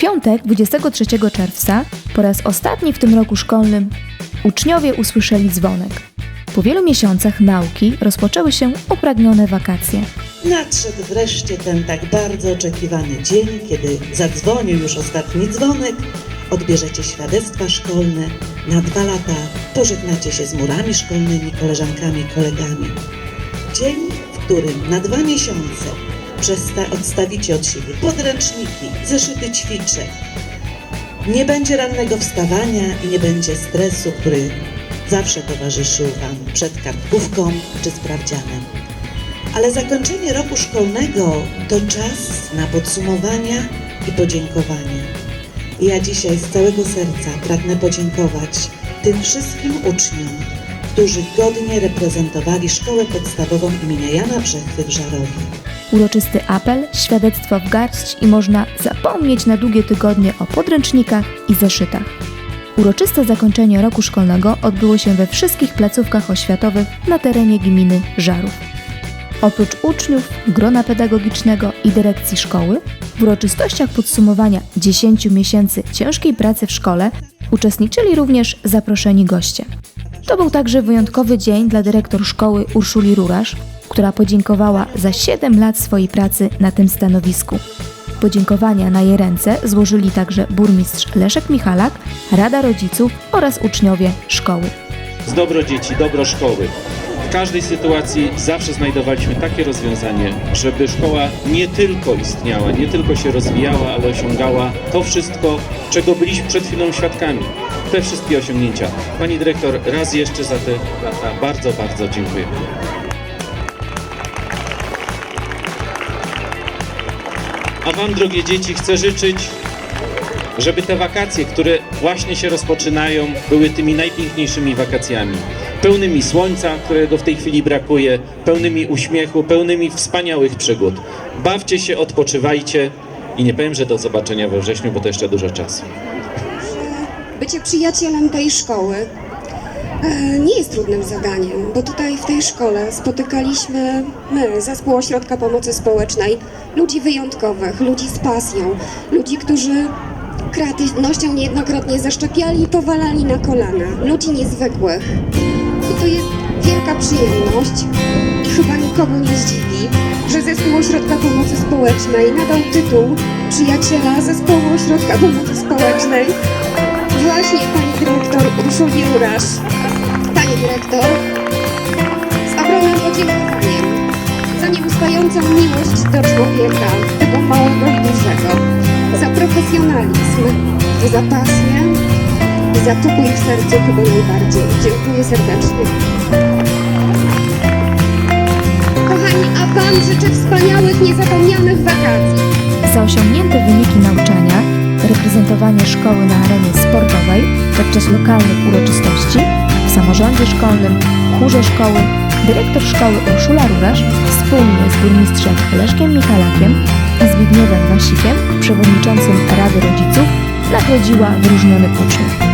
piątek 23 czerwca, po raz ostatni w tym roku szkolnym, uczniowie usłyszeli dzwonek. Po wielu miesiącach nauki rozpoczęły się upragnione wakacje. Nadszedł wreszcie ten tak bardzo oczekiwany dzień, kiedy zadzwonił już ostatni dzwonek, odbierzecie świadectwa szkolne, na dwa lata pożegnacie się z murami szkolnymi, koleżankami, kolegami. Dzień, w którym na dwa miesiące odstawicie od siebie podręczniki, zeszyty ćwiczeń. Nie będzie rannego wstawania i nie będzie stresu, który zawsze towarzyszył Wam przed kartkówką czy sprawdzianem. Ale zakończenie roku szkolnego to czas na podsumowania i podziękowania. Ja dzisiaj z całego serca pragnę podziękować tym wszystkim uczniom, którzy godnie reprezentowali szkołę podstawową imienia Jana Brzechwy w Żarowie. Uroczysty apel, świadectwo w garść i można zapomnieć na długie tygodnie o podręcznikach i zeszytach. Uroczyste zakończenie roku szkolnego odbyło się we wszystkich placówkach oświatowych na terenie gminy Żarów. Oprócz uczniów, grona pedagogicznego i dyrekcji szkoły, w uroczystościach podsumowania 10 miesięcy ciężkiej pracy w szkole uczestniczyli również zaproszeni goście. To był także wyjątkowy dzień dla dyrektor szkoły Urszuli Rurasz, która podziękowała za 7 lat swojej pracy na tym stanowisku. Podziękowania na jej ręce złożyli także burmistrz Leszek Michalak, Rada Rodziców oraz uczniowie szkoły. z dobro dzieci, dobro szkoły. W każdej sytuacji zawsze znajdowaliśmy takie rozwiązanie, żeby szkoła nie tylko istniała, nie tylko się rozwijała, ale osiągała to wszystko, czego byliśmy przed chwilą świadkami. Te wszystkie osiągnięcia. Pani dyrektor, raz jeszcze za te lata bardzo, bardzo dziękuję. A Wam, drogie dzieci, chcę życzyć żeby te wakacje, które właśnie się rozpoczynają, były tymi najpiękniejszymi wakacjami. Pełnymi słońca, którego w tej chwili brakuje, pełnymi uśmiechu, pełnymi wspaniałych przygód. Bawcie się, odpoczywajcie i nie powiem, że do zobaczenia we wrześniu, bo to jeszcze dużo czasu. Bycie przyjacielem tej szkoły e, nie jest trudnym zadaniem, bo tutaj w tej szkole spotykaliśmy my, Zespół Ośrodka Pomocy Społecznej, ludzi wyjątkowych, ludzi z pasją, ludzi, którzy kreatywnością niejednokrotnie zaszczepiali i powalali na kolana, ludzi niezwykłych. I to jest wielka przyjemność i chyba nikogo nie zdziwi, że Zespół Ośrodka Pomocy Społecznej nadał tytuł przyjaciela Zespołu Ośrodka Pomocy Społecznej Właśnie pani dyrektor Urszuli Rurasz. Pani dyrektor, z ogromnym podziękowaniem za nieustającą miłość do człowieka, tego małego i dużego, za profesjonalizm, za pasję i za pokój w sercu chyba najbardziej. Dziękuję serdecznie. Kochani, a Wam życzę wspaniałych, niezapomnianych wakacji. Za osiągnięte wyniki nauczania, reprezentowanie szkoły na arenie sportowej podczas lokalnych uroczystości, w samorządzie szkolnym, chórze szkoły, dyrektor szkoły Urszula Rurasz wspólnie z burmistrzem Leszkiem Michalakiem i Zbigniewem Wasikiem, przewodniczącym Rady Rodziców, nagrodziła wyróżnionych uczniów.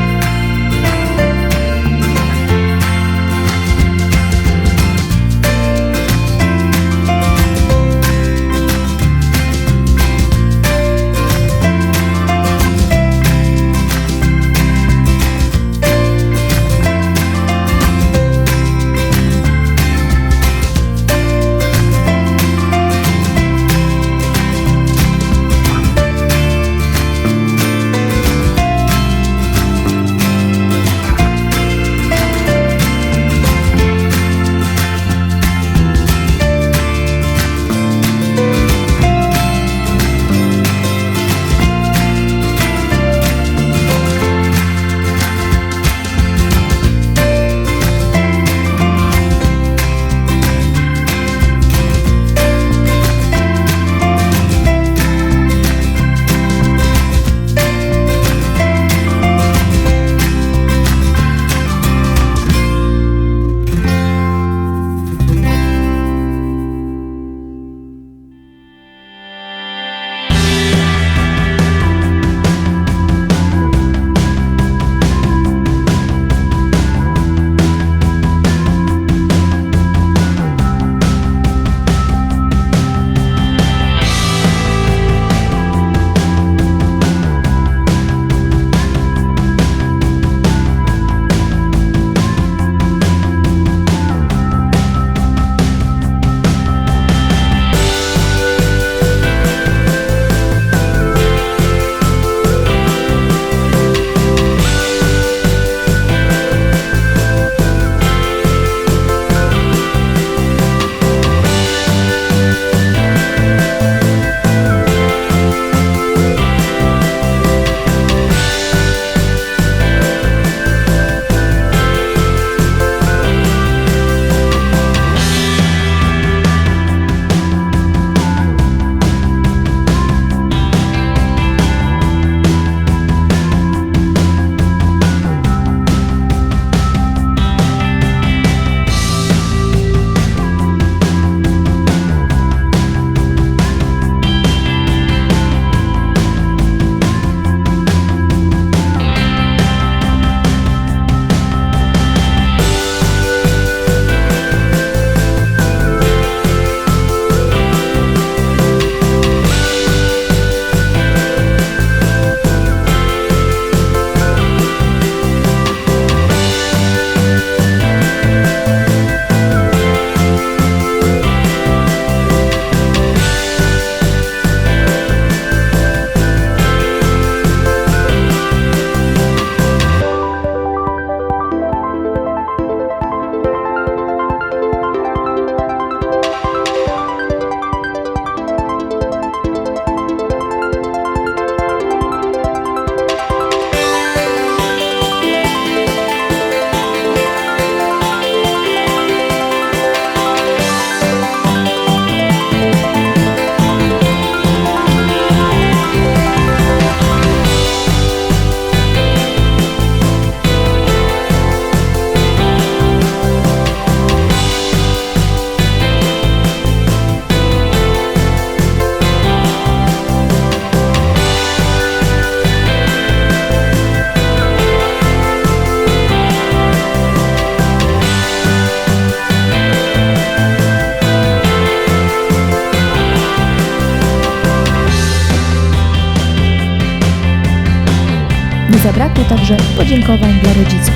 Zabrakło także podziękowań dla rodziców.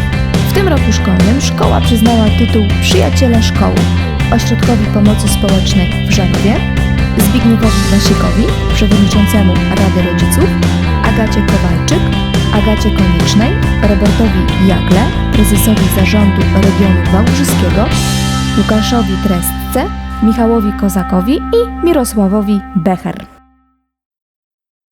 W tym roku szkolnym szkoła przyznała tytuł Przyjaciele Szkoły Ośrodkowi Pomocy Społecznej w Żarowie, Zbigniewowi Wasikowi, przewodniczącemu Rady Rodziców, Agacie Kowalczyk, Agacie Koniecznej, Robertowi Jagle, prezesowi Zarządu Regionu Wałbrzyskiego, Łukaszowi Trestce, Michałowi Kozakowi i Mirosławowi Becher.